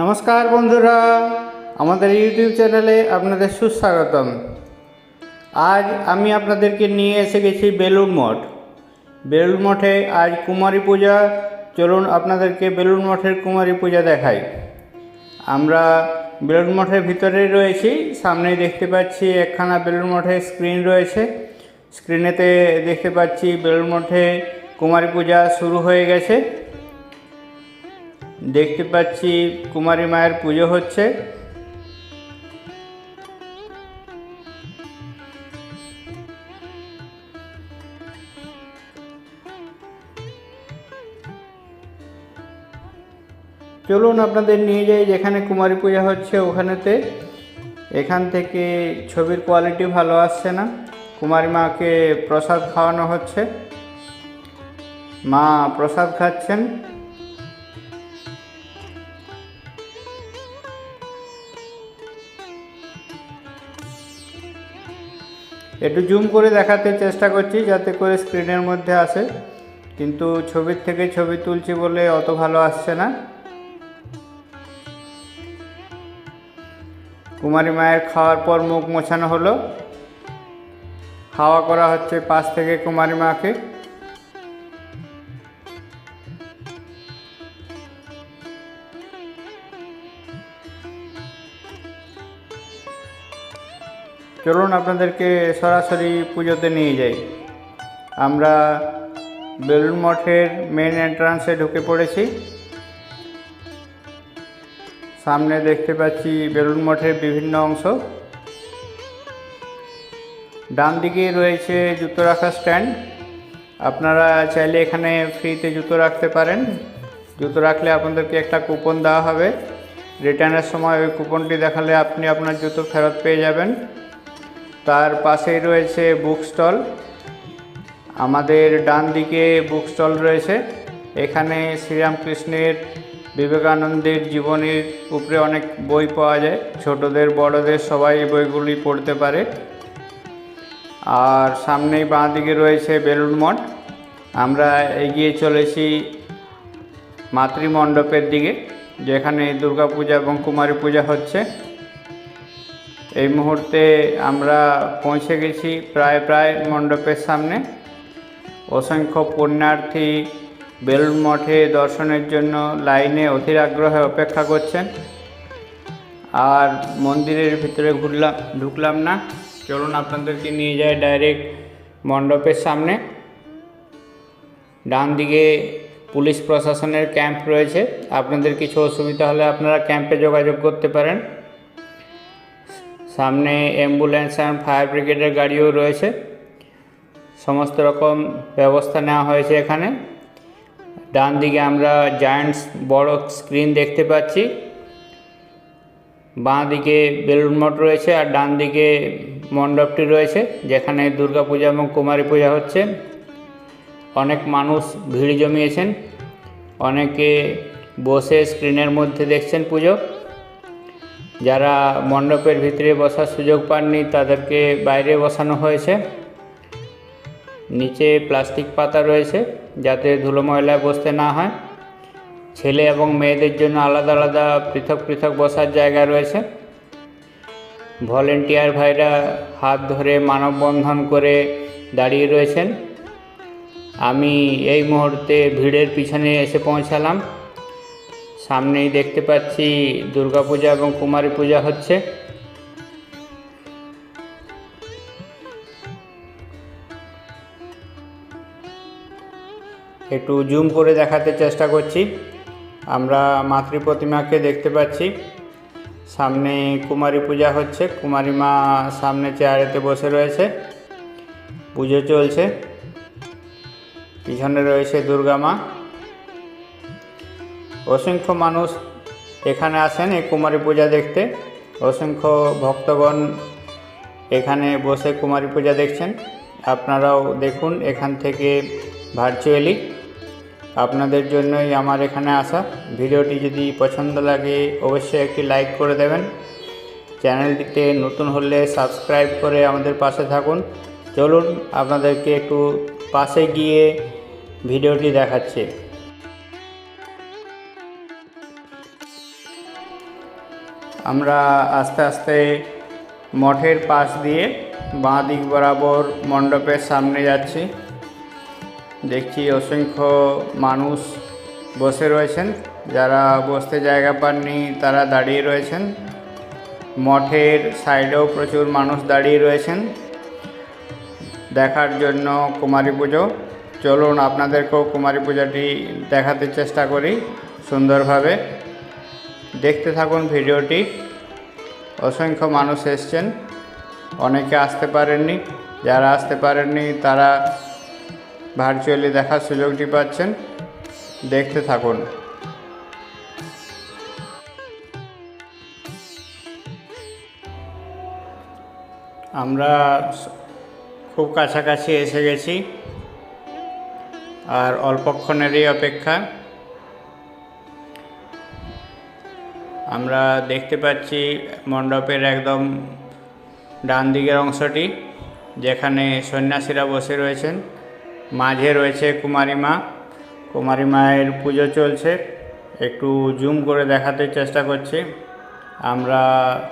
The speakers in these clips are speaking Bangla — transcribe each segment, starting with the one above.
নমস্কার বন্ধুরা, আমাদের ইউটিউব চ্যানেলে আপনাদের সুস্বাগতম। আজ আমি আপনাদেরকে নিয়ে এসে গেছি বেলুন মঠ। বেলুন মঠে আজ কুমারী পূজা। চলুন আপনাদেরকে বেলুন মঠের কুমারী পূজা দেখাই। আমরা বেলুন মঠের ভিতরেই রয়েছি, সামনেই দেখতে পাচ্ছি একখানা বেলুন মঠের স্ক্রিন রয়েছে। স্ক্রিনেতে দেখতে পাচ্ছি বেলুন মঠে কুমারী পূজা শুরু হয়ে গেছে। দেখতে পাচ্ছি কুমারী মায়ের পুজো হচ্ছে। চলুন আপনাদের নিয়ে যাই যেখানে কুমারী পূজা হচ্ছে ওখানেতে। এখান থেকে ছবির কোয়ালিটি ভালো আসছে না। কুমারী মাকে প্রসাদ খাওয়ানো হচ্ছে। মা প্রসাদ খাচ্ছেন। একটু জুম করে দেখাতে চেষ্টা করছি যাতে করে স্ক্রিনের মধ্যে আসে। কিন্তু ছবির থেকে ছবি তুলছি বলে অত ভালো আসছে না। কুমারী মায়ের খাওয়ার পর মুখ মোছানো হলো। খাওয়া করা হচ্ছে পাশ থেকে কুমারী মাকে। চলুন আপনাদেরকে সরাসরি পুজোতে নিয়ে যাই। আমরা বেলুন মঠের মেন এন্ট্রান্সে ঢুকে পড়েছি। সামনে দেখতে পাচ্ছি বেলুন মঠের বিভিন্ন অংশ। ডান দিকে রয়েছে জুতো রাখার স্ট্যান্ড আপনারা চাইলে এখানে ফ্রিতে জুতো রাখতে পারেন। জুতো রাখলে আপনাদেরকে একটা কুপন দেওয়া হবে। রিটার্নের সময় ওই কুপনটি দেখালে আপনি আপনার জুতো ফেরত পেয়ে যাবেন। তার পাশেই রয়েছে বুক স্টল আমাদের ডান দিকে বুক স্টল রয়েছে। এখানে শ্রীরামকৃষ্ণের বিবেকানন্দের জীবনীর উপরে অনেক বই পাওয়া যায়। ছোটদের, বড়দের সবাই এই বইগুলি পড়তে পারে। আর সামনেই বাঁ দিকে রয়েছে বেলুন মঠ। আমরা এগিয়ে চলেছি মাতৃমণ্ডপের দিকে, যেখানে দুর্গাপূজা এবং কুমারী পূজা হচ্ছে। এই মুহূর্তে আমরা পৌঁছে গেছি প্রায় প্রায় মণ্ডপের সামনে। অসংখ্য পুণ্যার্থী বেলুন মঠে দর্শনের জন্য লাইনে অধীর আগ্রহে অপেক্ষা করছেন। আর মন্দিরের ভিতরে ঘুরলাম, ঢুকলাম না। চলুন আপনাদেরকে নিয়ে যায় ডাইরেক্ট মণ্ডপের সামনে। ডান দিকে পুলিশ প্রশাসনের ক্যাম্প রয়েছে। আপনাদের কিছু অসুবিধা হলে আপনারা ক্যাম্পে যোগাযোগ করতে পারেন। সামনে অ্যাম্বুলেন্স অ্যান্ড ফায়ার ব্রিগেডের গাড়িও রয়েছে। সমস্ত রকম ব্যবস্থা নেওয়া হয়েছে এখানে। ডান দিকে আমরা জায়ান্টস বড় স্ক্রিন দেখতে পাচ্ছি। বাঁ দিকে বেলুন মঠ রয়েছে আর ডান দিকে মণ্ডপটি রয়েছে, যেখানে দুর্গা পূজা এবং কুমারী পূজা হচ্ছে। অনেক মানুষ ভিড় জমিয়েছেন। অনেকে বসে স্ক্রিনের মধ্যে দেখছেন পুজো। যারা মণ্ডপের ভিতরে বসার সুযোগ পাননি, তাদেরকে বাইরে বসানো হয়েছে। নিচে প্লাস্টিক পাতা রয়েছে যাতে ধুলো ময়লায় বসতে না হয়। ছেলে এবং মেয়েদের জন্য আলাদা আলাদা পৃথক পৃথক বসার জায়গা রয়েছে। ভলেন্টিয়ার ভাইরা হাত ধরে মানববন্ধন করে দাঁড়িয়ে রয়েছেন। আমি এই মুহূর্তে ভিড়ের পিছনে এসে পৌঁছালাম। সামনেই দেখতে পাচ্ছি দুর্গাপূজা এবং কুমারী পূজা হচ্ছে। একটু জুম করে দেখাতে চেষ্টা করছি। আমরা মাতৃ প্রতিমাকে দেখতে পাচ্ছি। সামনে কুমারী পূজা হচ্ছে। কুমারী মা সামনে চেয়ারেতে বসে রয়েছে। পুজো চলছে। পিছনে রয়েছে দুর্গা মা। অসংখ্য মানুষ এখানে আসেন এই কুমারী পূজা দেখতে। অসংখ্য ভক্তগণ এখানে বসে কুমারী পূজা দেখছেন। আপনারাও দেখুন এখান থেকে ভার্চুয়ালি আপনাদের জন্যই আমার এখানে আসা। ভিডিওটি যদি পছন্দ লাগে, অবশ্যই একটি লাইক করে দেবেন। চ্যানেলটিতে নতুন হলে সাবস্ক্রাইব করে আমাদের পাশে থাকুন। চলুন আপনাদেরকে একটু পাশে গিয়ে ভিডিওটি দেখাচ্ছে। আমরা আস্তে আস্তে মঠের পাশ দিয়ে বাঁ দিক বরাবর মণ্ডপের সামনে যাচ্ছি। দেখছি অসংখ্য মানুষ বসে রয়েছেন। যারা বসতে জায়গা পাননি, তারা দাঁড়িয়ে রয়েছেন। মঠের সাইডেও প্রচুর মানুষ দাঁড়িয়ে রয়েছেন। দেখার জন্য কুমারী পুজো। চলুন, আপনাদেরকেও কুমারী পূজাটি দেখাতে চেষ্টা করি সুন্দরভাবে। দেখতে থাকুন ভিডিওটি। অসংখ্য মানুষ এসছেন। অনেকে আসতে পারেননি। যারা আসতে পারেননি, তারা ভার্চুয়ালি দেখার সুযোগটি পাচ্ছেন। দেখতে থাকুন। আমরা খুব কাছাকাছি এসে গেছি। আর অল্পক্ষণেরই অপেক্ষা। আমরা দেখতে পাচ্ছি মণ্ডপের একদম ডান দিকের অংশটি, যেখানে সন্ন্যাসীরা বসে রয়েছেন। মাঝে রয়েছে কুমারী মা। কুমারী মায়ের পুজো চলছে। একটু জুম করে দেখাতে চেষ্টা করছি। আমরা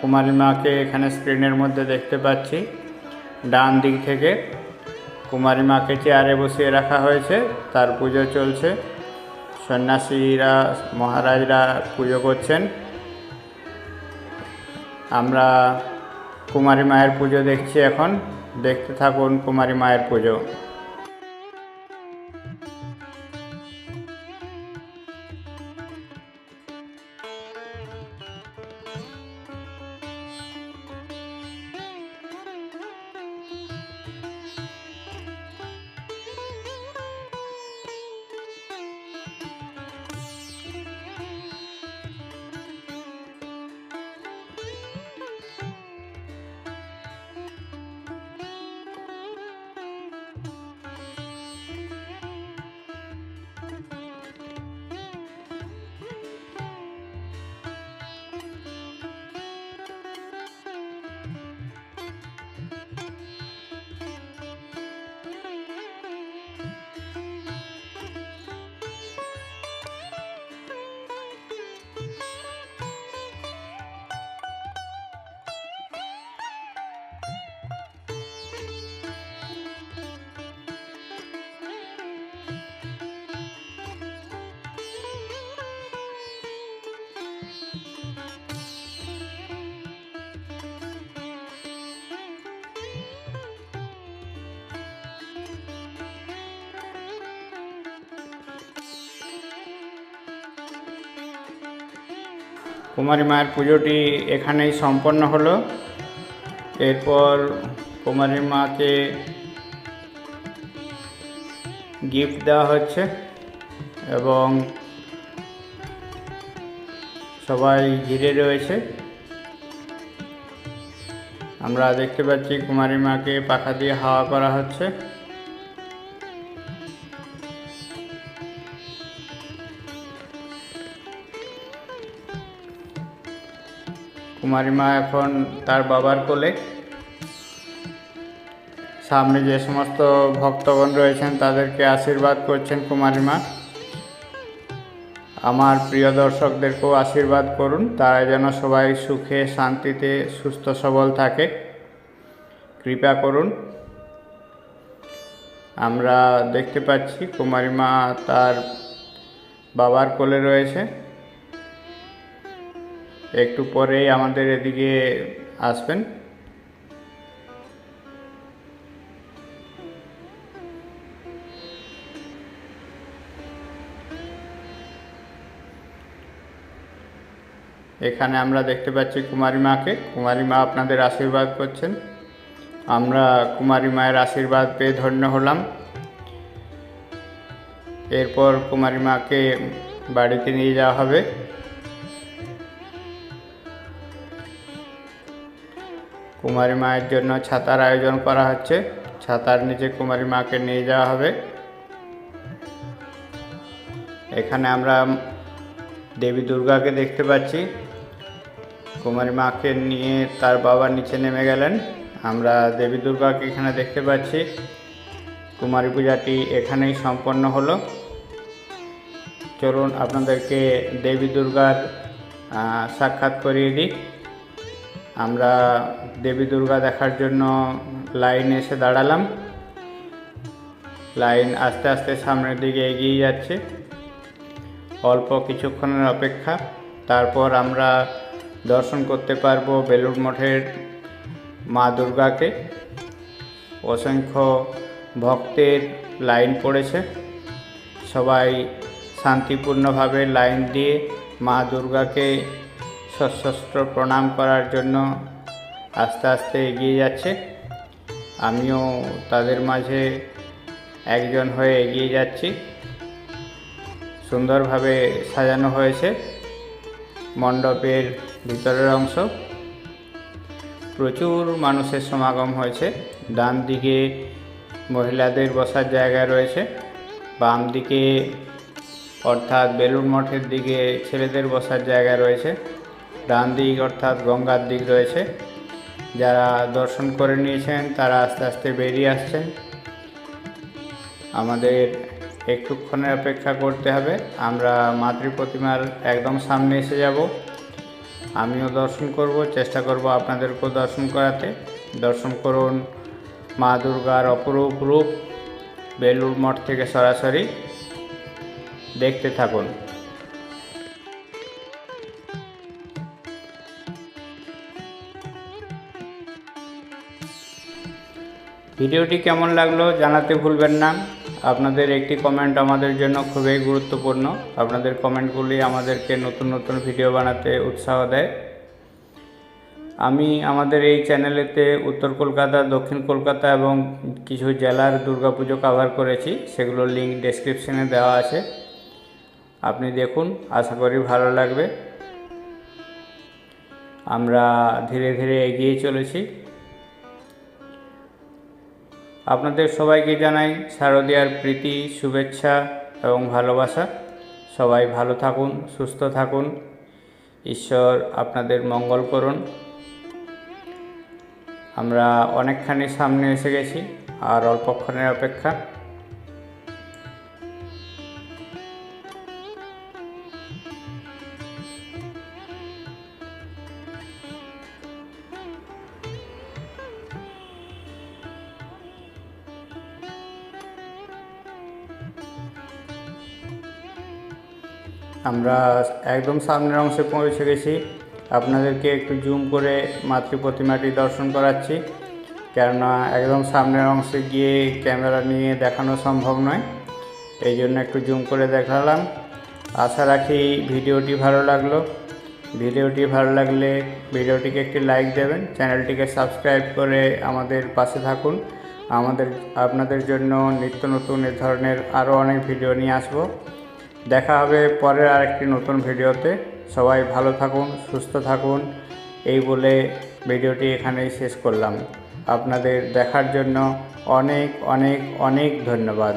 কুমারী মাকে এখানে স্ক্রিনের মধ্যে দেখতে পাচ্ছি। ডান দিক থেকে কুমারী মাকে চেয়ারে বসিয়ে রাখা হয়েছে। তার পুজো চলছে। সন্ন্যাসীরা, মহারাজরা পুজো করছেন। আমরা কুমারী মায়ের পুজো দেখছি এখন। দেখতে থাকুন কুমারী মায়ের পুজো। কুমারী মায়ের পুজোটি এখানেই সম্পন্ন হলো। এরপর কুমারী মাকে গিফট দেওয়া হচ্ছে এবং সবাই ঘিরে রয়েছে। আমরা দেখতে পাচ্ছি কুমারী মাকে পাখা দিয়ে হাওয়া করা হচ্ছে। কুমারী মা এখন তার বাবার কোলে। সামনে যে সমস্ত ভক্তগণ রয়েছেন, তাদেরকে আশীর্বাদ করছেন কুমারী মা। আমার প্রিয় দর্শকদেরকেও আশীর্বাদ করুন, তারা যেন সবাই সুখে, শান্তিতে, সুস্থ, সবল থাকে। কৃপা করুন। আমরা দেখতে পাচ্ছি কুমারী মা তার বাবার কোলে রয়েছে। একটু পরেই আমাদের এদিকে আসবেন। এখানে আমরা দেখতে পাচ্ছি কুমারী মাকে। কুমারী মা আপনাদের আশীর্বাদ করছেন। আমরা কুমারী মায়ের আশীর্বাদ পেয়ে ধন্য হলাম। এরপর কুমারী মাকে বাড়িতে নিয়ে যাওয়া হবে। কুমারী মায়ের জন্য ছাতার আয়োজন করা হচ্ছে। ছাতার নিচে কুমারী মাকে নিয়ে যাওয়া হবে। এখানে আমরা দেবী দুর্গাকে দেখতে পাচ্ছি। কুমারী মাকে নিয়ে তার বাবা নিচে নেমে গেলেন। আমরা দেবী দুর্গাকে এখানে দেখতে পাচ্ছি। কুমারী পূজাটি এখানেই সম্পন্ন হলো। চলুন আপনাদেরকে দেবী দুর্গার সাক্ষাৎ করিয়ে দিই। আমরা দেবী দুর্গা দেখার জন্য লাইনে এসে দাঁড়ালাম। লাইন আস্তে আস্তে সামনের দিকে এগিয়ে যাচ্ছে। অল্প কিছুক্ষণের অপেক্ষা, তারপর আমরা দর্শন করতে পারব বেলুড় মঠের মা দুর্গাকে। অসংখ্য ভক্তের লাইন পড়েছে। সবাই শান্তিপূর্ণভাবে লাইন দিয়ে মা দুর্গাকে সশস্ত্র প্রণাম করার জন্য আস্তে আস্তে এগিয়ে যাচ্ছে। আমিও তাদের মাঝে একজন হয়ে এগিয়ে যাচ্ছি। সুন্দরভাবে সাজানো হয়েছে মণ্ডপের ভিতরের অংশ। প্রচুর মানুষের সমাগম হয়েছে। ডান দিকে মহিলাদের বসার জায়গা রয়েছে। বাম দিকে অর্থাৎ বেলুড় মঠের দিকে ছেলেদের বসার জায়গা রয়েছে। ডান দিক অর্থাৎ গঙ্গার দিক রয়েছে। যারা দর্শন করে নিয়েছেন, তারা আস্তে আস্তে বেরিয়ে আসছেন। আমাদের একটুক্ষণের অপেক্ষা করতে হবে। আমরা মাতৃ প্রতিমার একদম সামনে এসে যাব। আমিও দর্শন করব, চেষ্টা করব আপনাদেরকেও দর্শন করাতে। দর্শন করুন মা দুর্গার অপরূপ রূপ, বেলুড় মঠ থেকে সরাসরি। দেখতে থাকুন। ভিডিওটি কেমন লাগল জানাতে ভুলবেন না। আপনাদের একটি কমেন্ট আমাদের জন্য খুবই গুরুত্বপূর্ণ। আপনাদের কমেন্টগুলি আমাদেরকে নতুন নতুন ভিডিও বানাতে উৎসাহ দেয়। আমি আমাদের এই চ্যানেলেতে উত্তর কলকাতা, দক্ষিণ কলকাতা এবং কিছু জেলার দুর্গাপুজো কভার করেছি। সেগুলোর লিঙ্ক ডেসক্রিপশনে দেওয়া আছে। আপনি দেখুন, আশা করি ভালো লাগবে। আমরা ধীরে ধীরে এগিয়ে চলেছি। আপনাদের সবাইকে জানাই শারদীয়ার প্রীতি, শুভেচ্ছা এবং ভালোবাসা। সবাই ভালো থাকুন, সুস্থ থাকুন। ঈশ্বর আপনাদের মঙ্গল করুন। আমরা অনেকখানি সামনে এসে গেছি, আর অল্পক্ষণের অপেক্ষা। আমরা একদম সামনের অংশে পৌঁছে গেছি। আপনাদেরকে একটু জুম করে মাতৃ প্রতিমাটি দর্শন করাচ্ছি। কেননা একদম সামনের অংশে গিয়ে ক্যামেরা নিয়ে দেখানো সম্ভব নয়। এই জন্য একটু জুম করে দেখালাম। আশা রাখি ভিডিওটি ভালো লাগল। ভিডিওটি ভালো লাগলে ভিডিওটিকে একটি লাইক দেবেন। চ্যানেলটিকে সাবস্ক্রাইব করে আমাদের পাশে থাকুন। আমাদের, আপনাদের জন্য নিত্য নতুন এ ধরনের আরও অনেক ভিডিও নিয়ে আসব। দেখা হবে পরের আরেকটি নতুন ভিডিওতে। সবাই ভালো থাকুন, সুস্থ থাকুন। এই বলে ভিডিওটি এখানেই শেষ করলাম। আপনাদের দেখার জন্য অনেক অনেক অনেক ধন্যবাদ।